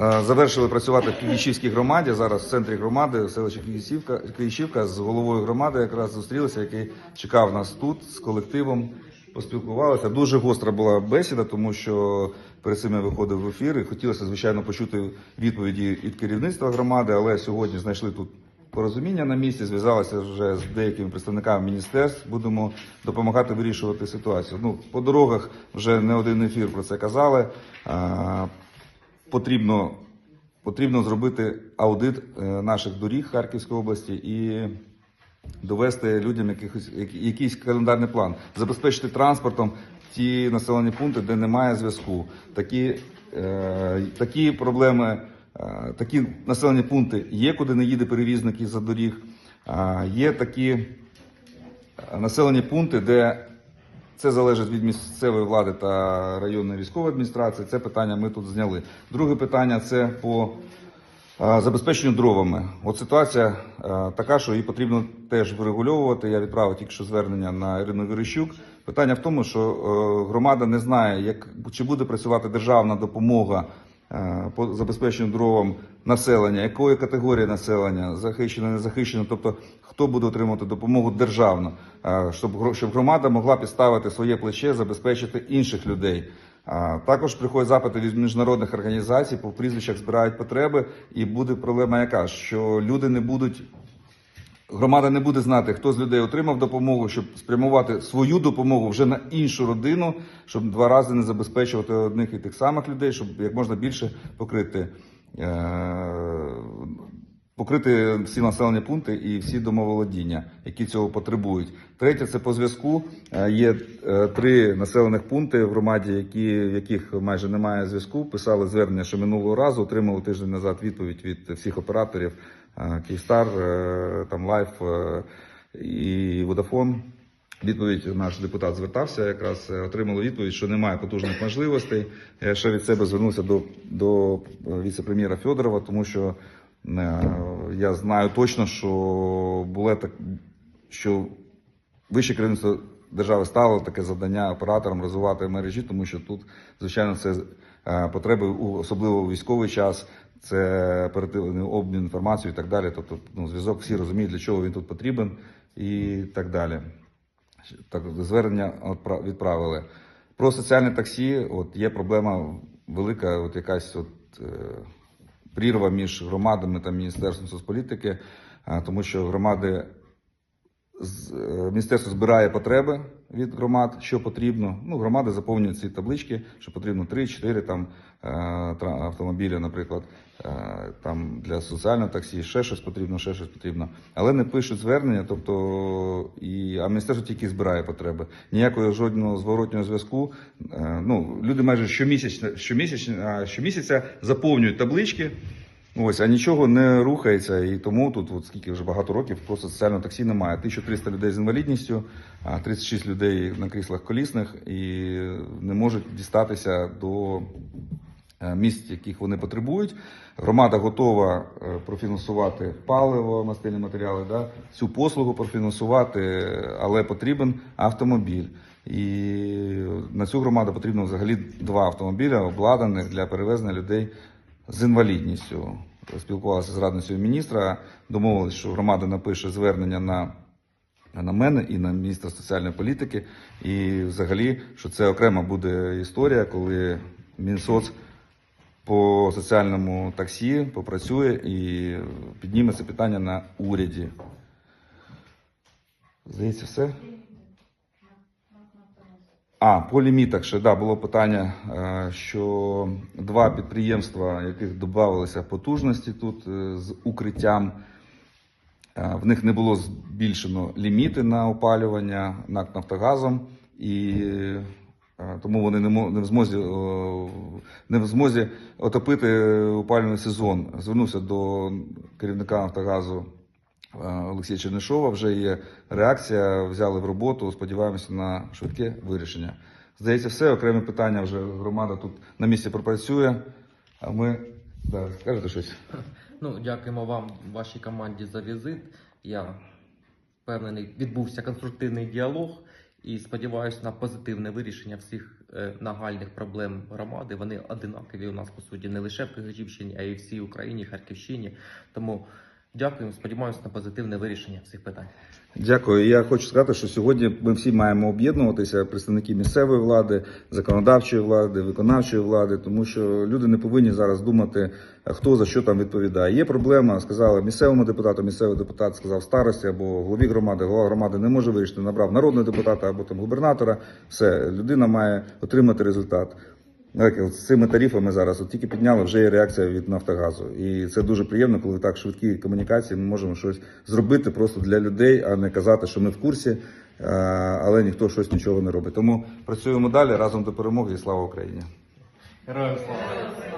Е, Завершили працювати в Київщівській громаді. Зараз в центрі громади, в селищі Київщівка, Київщівка з головою громади якраз зустрілися, який чекав нас тут з колективом. Поспілкувалися. Дуже гостра була бесіда, тому що перед цим я виходив в ефір і хотілося, звичайно, почути відповіді від керівництва громади, але сьогодні знайшли тут порозуміння на місці, зв'язалися вже з деякими представниками міністерств. Будемо допомагати вирішувати ситуацію. Ну, по дорогах вже не один ефір про це казали. Потрібно, потрібно зробити аудит е, наших доріг Харківської області і довести людям якихось, якийсь календарний план, забезпечити транспортом ті населені пункти, де немає зв'язку. Такі, е, такі проблеми, е, такі населені пункти є, куди не їде перевізник із-за доріг. А є такі е, населені пункти, де це залежить від місцевої влади та районної військової адміністрації. Це питання ми тут зняли. Друге питання це по забезпеченню дровами. От ситуація така, що її потрібно теж врегульовувати. Я відправив тільки що звернення на Ірину Вірищук. Питання в тому, що е, громада не знає, як чи буде працювати державна допомога по забезпеченню дровом населення, якої категорії населення, захищено, не захищено, тобто хто буде отримувати допомогу державно, е, щоб щоб громада могла підставити своє плече, забезпечити інших людей. Також приходять запити від міжнародних організацій, по прізвищах збирають потреби, і буде проблема яка, що люди не будуть Громада не буде знати, хто з людей отримав допомогу, щоб спрямувати свою допомогу вже на іншу родину, щоб два рази не забезпечувати одних і тих самих людей, щоб як можна більше покрити, е- покрити всі населені пункти і всі домоволодіння, які цього потребують. Третє це по зв'язку. Е, Є е, три населених пункти в громаді, які, в яких майже немає зв'язку. Писали звернення, що минулого разу отримали тиждень назад відповідь від всіх операторів. Е, Київстар, е, там Лайф е, і Водафон. Відповідь наш депутат звертався, якраз отримали відповідь, що немає потужних можливостей. Я ще від себе звернувся до, до віце-прем'єра Федорова, тому що я знаю точно, що було так, що вище керівництво держави ставило таке завдання операторам розвивати мережі, тому що тут, звичайно, це потреби, особливо у військовий час, це оперативний обмін інформацією і так далі. Тобто, ну, зв'язок всі розуміють, для чого він тут потрібен і так далі. Так, звернення відправили. Про соціальне таксі, от є проблема велика, от якась от, е, прірва між громадами та Міністерством соцполітики, е, тому що громади міністерство збирає потреби від громад, що потрібно. Ну, громади заповнюють ці таблички, що потрібно 3-4 там е, автомобілі, наприклад, е, там для соціального таксі, ще щось потрібно, ще щось потрібно. Але не пишуть звернення, тобто і а міністерство тільки збирає потреби. Ніякого жодного зворотнього зв'язку. Е, Ну, люди майже щомісячно, щомісячно, щомісяця заповнюють таблички. Ось, а нічого не рухається, і тому тут, от скільки вже багато років, просто соціального таксі немає. 1300 людей з інвалідністю, 36 людей на кріслах колісних і не можуть дістатися до е, місць, яких вони потребують. Громада готова е, профінансувати паливо, мастильні матеріали, да, цю послугу профінансувати, але потрібен автомобіль. І на цю громаду потрібно взагалі два автомобіля, обладнаних для перевезення людей з інвалідністю. Спілкувалися з радницею міністра, домовилися, що громада напише звернення на, на мене і на міністра соціальної політики. І взагалі, що це окрема буде історія, коли Мінсоц по соціальному таксі попрацює і підніме це питання на уряді. Здається, все. А, по лімітах ще да, було питання, е, що два підприємства, яких додавалися потужності тут е, з укриттям, е, в них не було збільшено ліміти на опалювання НАК Нафтогазом, і тому вони не в змозі не в змозі отопити опалювальний сезон. Звернувся до керівника Нафтогазу Олексія Чернишова. Вже є реакція, взяли в роботу. Сподіваємося на швидке вирішення. Здається, все окремі питання вже громада тут на місці пропрацює. А ми да, скажете щось. Ну, дякуємо вам, вашій команді за візит. Я впевнений, відбувся конструктивний діалог і сподіваюся на позитивне вирішення всіх е, нагальних проблем громади, вони одинакові у нас по суті не лише в Кигичівщині, а й всій Україні, Харківщині. Тому дякуємо, сподіваємося на позитивне вирішення цих питань. Дякую. Я хочу сказати, що сьогодні ми всі маємо об'єднуватися, представники місцевої влади, законодавчої влади, виконавчої влади, тому що люди не повинні зараз думати, хто за що там відповідає. Є проблема, сказали місцевому депутату, місцевий депутат сказав старості або голові громади, голова громади не може вирішити, набрав народного депутата або там губернатора. Все, людина має отримати результат. От з цими тарифами зараз от тільки підняли, вже є реакція від Нафтогазу. І це дуже приємно, коли так швидкі комунікації ми можемо щось зробити просто для людей, а не казати, що ми в курсі, е, але ніхто щось нічого не робить. Тому працюємо далі разом до перемоги і слава Україні. Героям слава!